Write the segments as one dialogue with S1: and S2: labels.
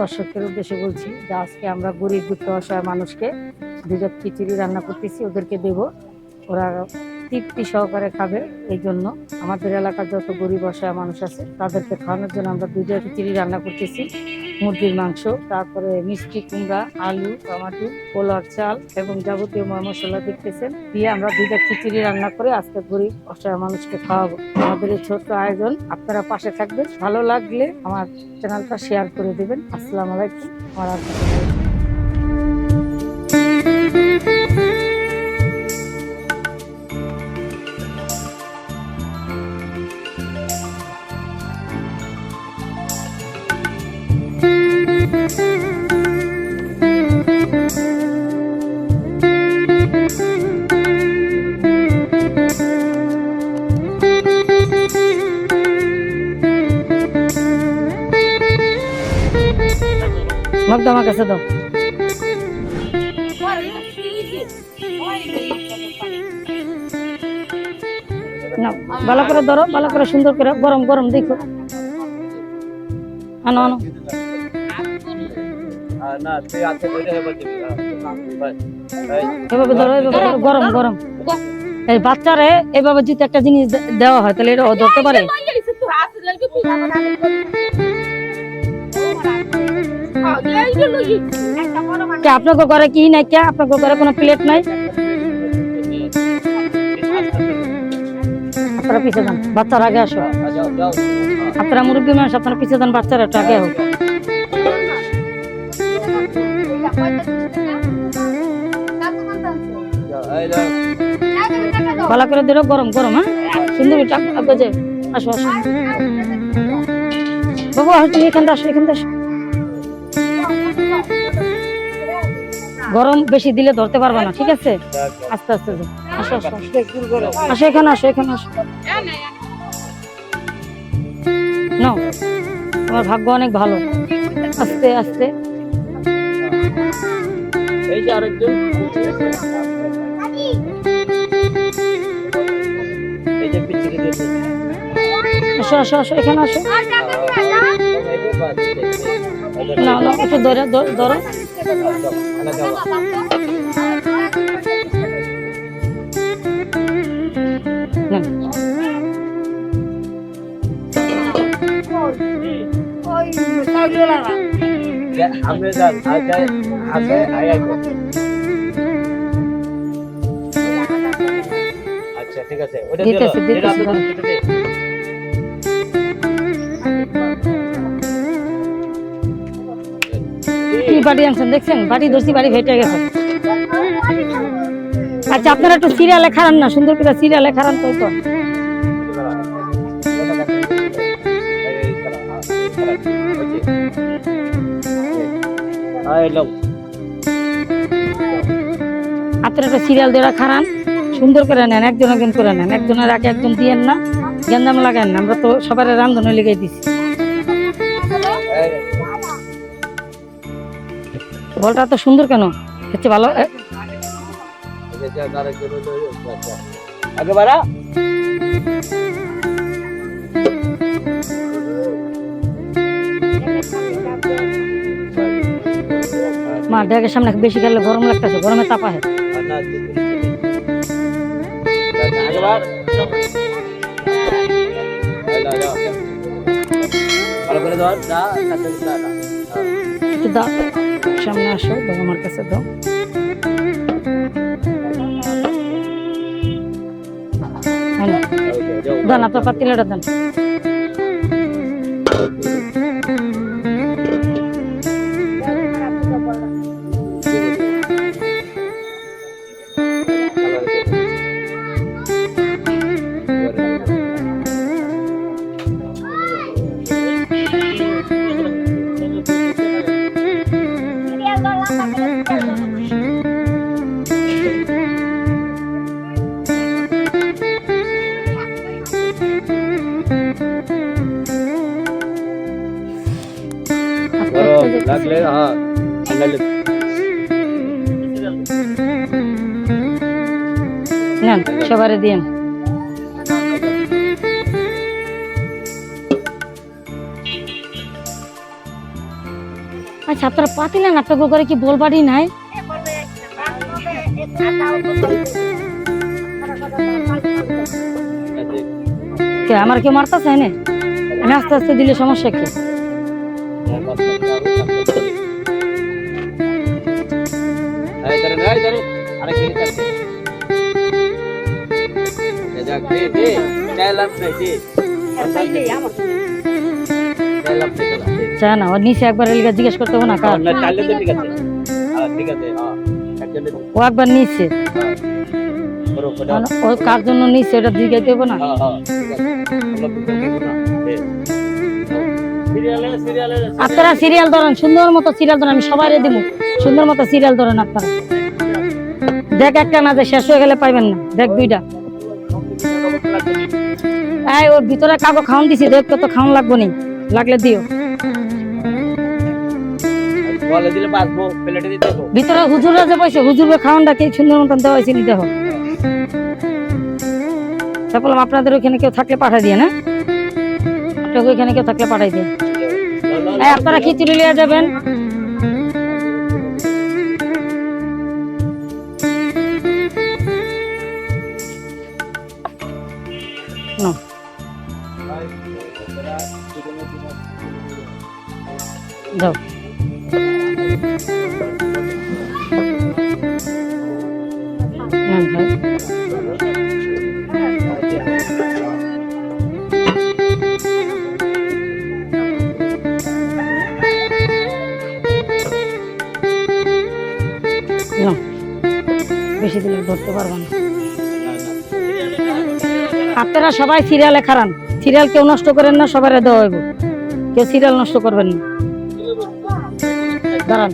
S1: দর্শকের উদ্দেশ্যে বলছি যে আজকে আমরা গরিব, দুঃখ, অসহায় মানুষকে দুজন খিচুড়ি রান্না করতেছি, ওদেরকে দেব। ওরা তৃপ্তি সহকারে খাবে, এই জন্য আমাদের এলাকার যত গরিব, অসহায় মানুষ আছে, তাদেরকে খাওয়ানোর জন্য আমরা দুজন খিচুড়ি রান্না করতেছি। মুরগির মাংস, তারপরে মিষ্টি কুমড়া, আলু, টমাটো পোলার চাল এবং যাবতীয় মশলা দেখতেছেন। দিয়ে আমরা দুইটা খিচুড়ি রান্না করে আজকে গরিব অসহায় মানুষকে খাওয়াবো। আমাদের এই ছোট্ট আয়োজন, আপনারা পাশে থাকবেন। ভালো লাগলে আমার চ্যানেলটা শেয়ার করে দেবেন। আসসালাম আলাইকুম। আমার কাছে দাও না ভালো করে ধরো, ভালো করে সুন্দর করে গরম গরম দেখো। আনো আনো।
S2: আছে
S1: এভাবে ধরো, এভাবে গরম গরম। এই বাচ্চারে এভাবে যদি একটা জিনিস দেওয়া হয়, তাহলে এটা ধরতে পারে। কে আপনাকে ঘরে কি নাই? কে আপনাকে ঘরে কোনো প্লেট নাই? আপনারা পিছিয়ে যান, বাচ্চার আগে আসো। আপনারা মুরব্বী মানুষ, আপনারা পিছিয়ে যান, বাচ্চারা একটু আগে হোক। ভালো করে দিল গরম গরম হ্যাঁ? সুন্দর আসো আসো। বাবু, আসো এখানটা আসো এখানটা আসো। গরম বেশি দিলে ধরতে পারবে না ঠিক আছে? আস্তে আস্তে। আসো আসো আসো। আসো এখানে আসো এখানে আসো। নাও তোমার ভাগ্য অনেক ভালো। আস্তে আস্তে।
S2: এই যে আরেকজন। এই যে পিছিয়ে
S1: আসো আসো আসো এখানে আসো। না না একটু ধরে ধরো
S2: আমরা আগে আগে আগে আচ্ছা ঠিক আছে ওটা দিও।
S1: কি বাড়ি আনছেন দেখছেন? বাড়ি ধরছি বাড়ি ভেটে গেছে। আচ্ছা আপনারা একটু সিরিয়ালে খারান না সুন্দর করে সিরিয়ালে খারান তো আপনারা একটা সিরিয়াল দিয়ে খারান সুন্দর করে নেন একজন একজন করে নেন। একজনের আগে একজন দিয়েন না গেন্দাম লাগান না। আমরা তো সবার রান্ধনে লেগে দিছি। বলটা তো সুন্দর কেন? হচ্ছে ভালো এ,
S2: আগে বাড়া
S1: মা ডেকের সামনে বেশি গেলে গরম লাগতেছে গরমে তাপা হয়
S2: ভালো করে ধর
S1: সামনে আসো দাও আমার কাছে দাও। দেন আপনার পাতিলাটা দেন আচ্ছা আপনারা পাতিলেন আপনাকে করে কি বলবারই নাই। কে আমার কেউ মারতেছে না আমি আস্তে আস্তে দিলে সমস্যা কি?
S2: এই
S1: চা না। ওর নিচে একবার এলিগা জিজ্ঞেস করতে হবে না কার?
S2: তো। হ্যাঁ, হ্যাঁ।
S1: ও একবার নিচে।
S2: হ্যাঁ। করো।
S1: মানে ও কার জন্য নিচে ওটা জিজ্ঞাসা দেবো না? আপনারা সিরিয়াল ধরেন সুন্দর মতো সিরিয়াল ধরেন আমি সবাই দিব। সুন্দর মতো সিরিয়াল ধরেন আপনারা। দেখ একটা না যে শেষ হয়ে গেলে পাইবেন না। দেখ দুইটা। এই ওর ভিতরে কাগো খাওয়ান দিছি দেখ কত খাওয়ান লাগবো নি। লাগলে দিও।
S2: বলে দিলে বাঁচবো, প্লেটে দিতে দেবো।
S1: ভিতরে হুজুররা যে পাইছে হুজুরকে খাওয়ানটা কি সুন্দর মতন দেওয়া হয়েছে নিতে হবে। তা বললাম আপনাদের ওইখানে কেউ থাকলে পাঠাই দিয়ে না আপনাকে ওইখানে কেউ থাকলে পাঠাই দিয়ে এই আপনারা খিচুড়ি লিয়ে যাবেন। না। যাও। বেশি ধরতে পারব না। আপনারা সবাই সিরিয়ালে খারান। সিরিয়াল কেউ নষ্ট করেন না সবাই দেওয়া হইব। কেউ সিরিয়াল নষ্ট করবেন না। দাঁড়ান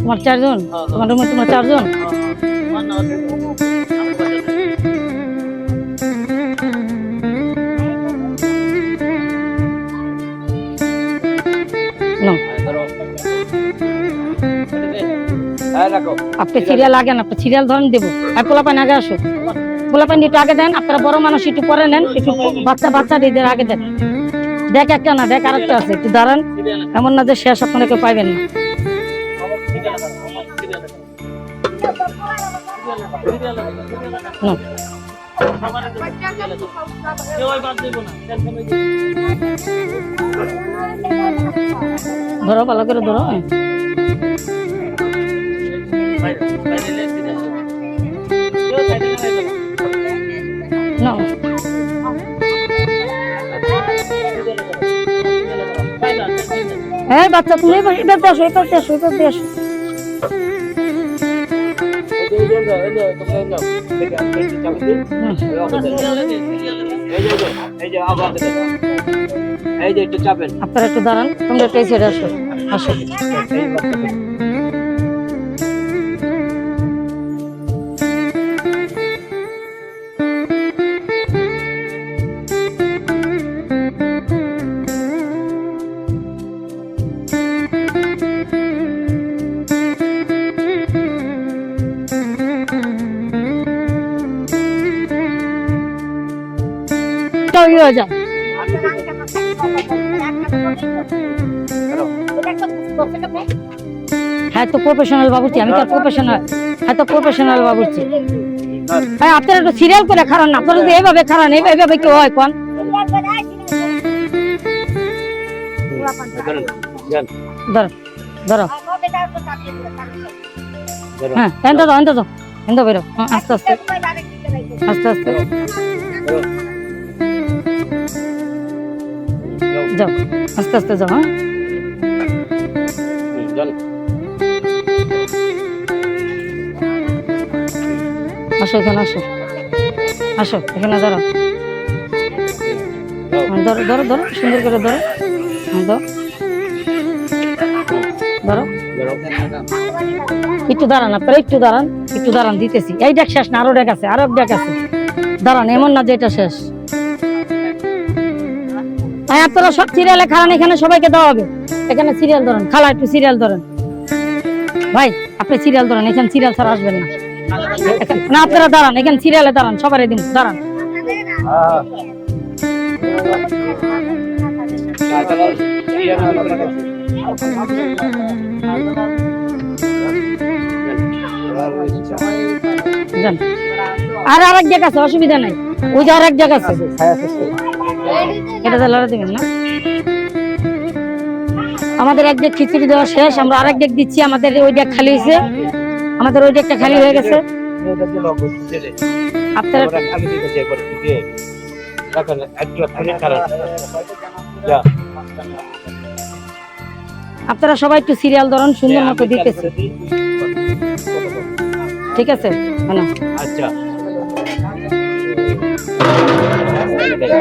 S1: তোমার চারজন তোমার রুমে তোমার চারজন আপনি সিরিয়াল আগে না আপনি সিরিয়াল ধরেন, দেবো। আর পোলাপান আগে আসো। পোলাপান একটু আগে দেন, আপনারা বড় মানুষ একটু পরে নেন, একটু বাচ্চা বাচ্চা দিদের আগে দেন। দেখ একটা না, দেখ আরেকটা আছে, একটু দাঁড়ান। এমন না যে শেষ আপনারা কেউ পাইবেন না। না। ধরো, ভালো করে ধরো হ্যাঁ। হ্যাঁ বাচ্চা তুমি এবার আসো
S2: এই যে একটু চাপেন
S1: আপনারা একটু দাঁড়ান তোমরা একটু সাইডে আসো আসো হয়ে যায় হ্যাঁ তো প্রফেশনাল বাবুর্চি, আমি তো প্রফেশনাল হ্যাঁ তো প্রফেশনাল বাবুর্চি। হ্যাঁ আপনারা একটু সিরিয়াল করে খারান আপনারা যদি এইভাবে খারান এইভাবে কেউ হয়, কোন? ধরো ধরো। হ্যাঁ এনটা দাও এনটা বেরো। হ্যাঁ আস্তে আস্তে। আস্তে আস্তে।
S2: যাও,
S1: আস্তে আস্তে যাও হ্যাঁ? আসো এখানে আসো। আসো এখানে ধরো হ্যাঁ, ধরো ধরো ধরো সুন্দর করে ধরো। হ্যাঁ ধরো ধরো।
S2: ধরো।
S1: একটু দাঁড়ান আপনারা একটু দাঁড়ান একটু দাঁড়ান দিতেছি। এই ডেক শেষ না আরও ডেক আছে আরও ডেক আছে। দাঁড়ান এমন না যে এটা শেষ। হ্যাঁ আপনারা সব সিরিয়ালে খারান এখানে সবাইকে দেওয়া হবে। এখানে সিরিয়াল ধরেন, খালা একটু সিরিয়াল ধরেন। ভাই, আপনি সিরিয়াল ধরেন, এখানে সিরিয়াল ছাড়া আসবেন না। না, আপনারা দাঁড়ান, এখানে সিরিয়ালে দাঁড়ান, সবারই দিন, দাঁড়ান। আর আরেক জায়গা আছে, অসুবিধা নাই। ওই যে আরেক জায়গা আছে। এটা তাহলে দিবেন না? আমাদের এক ডেক খিচুড়ি দেওয়া শেষ আমরা আরেক ডেক দিচ্ছি আমাদের ওই ডেক খালি হয়েছে। আমাদের ওই ডেকটা খালি হয়ে গেছে। আপনারা আপনারা সবাই একটু সিরিয়াল ধরুন সুন্দর মতো দিতেছে। ঠিক আছে হ্যাঁ
S2: আচ্ছা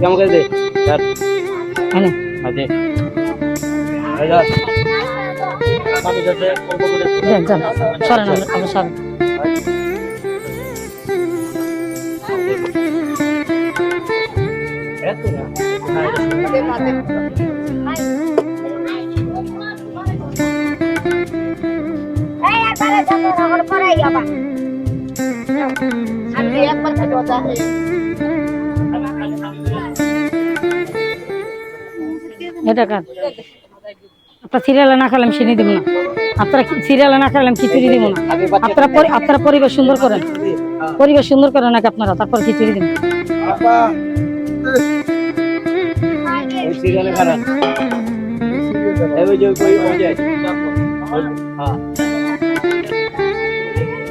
S2: কেমন করে দে। স্যার
S1: হ্যাঁ
S2: আদে আচ্ছা আমি যাতে অল্প করে
S1: যান যান সরেন আমরা-
S2: এত না
S1: এটা কার আপনার সিরিয়ালে না খেলাম চিনি দিব না। আপনারা সিরিয়ালে না খেলাম খিচুড়ি দিব না। আপনারা পরি- আপনারা পরিবেশ সুন্দর করেন। পরিবেশ সুন্দর করেন নাকি আপনারা? তারপর খিচুড়ি দিন
S2: ওই সিরিয়ালে খারাপ হ্যাঁ।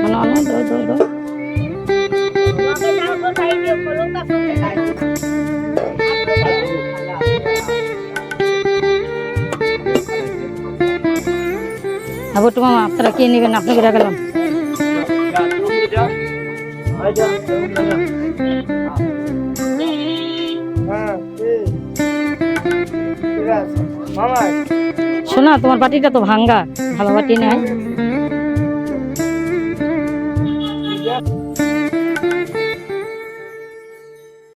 S1: মানে অনেক দই দই দই হ্যাঁ বটু মামা আপনারা কে নেবেন আপনাকে রাখলাম শোনা তোমার বাটিটা তো ভাঙ্গা ভালো বাটি নাই?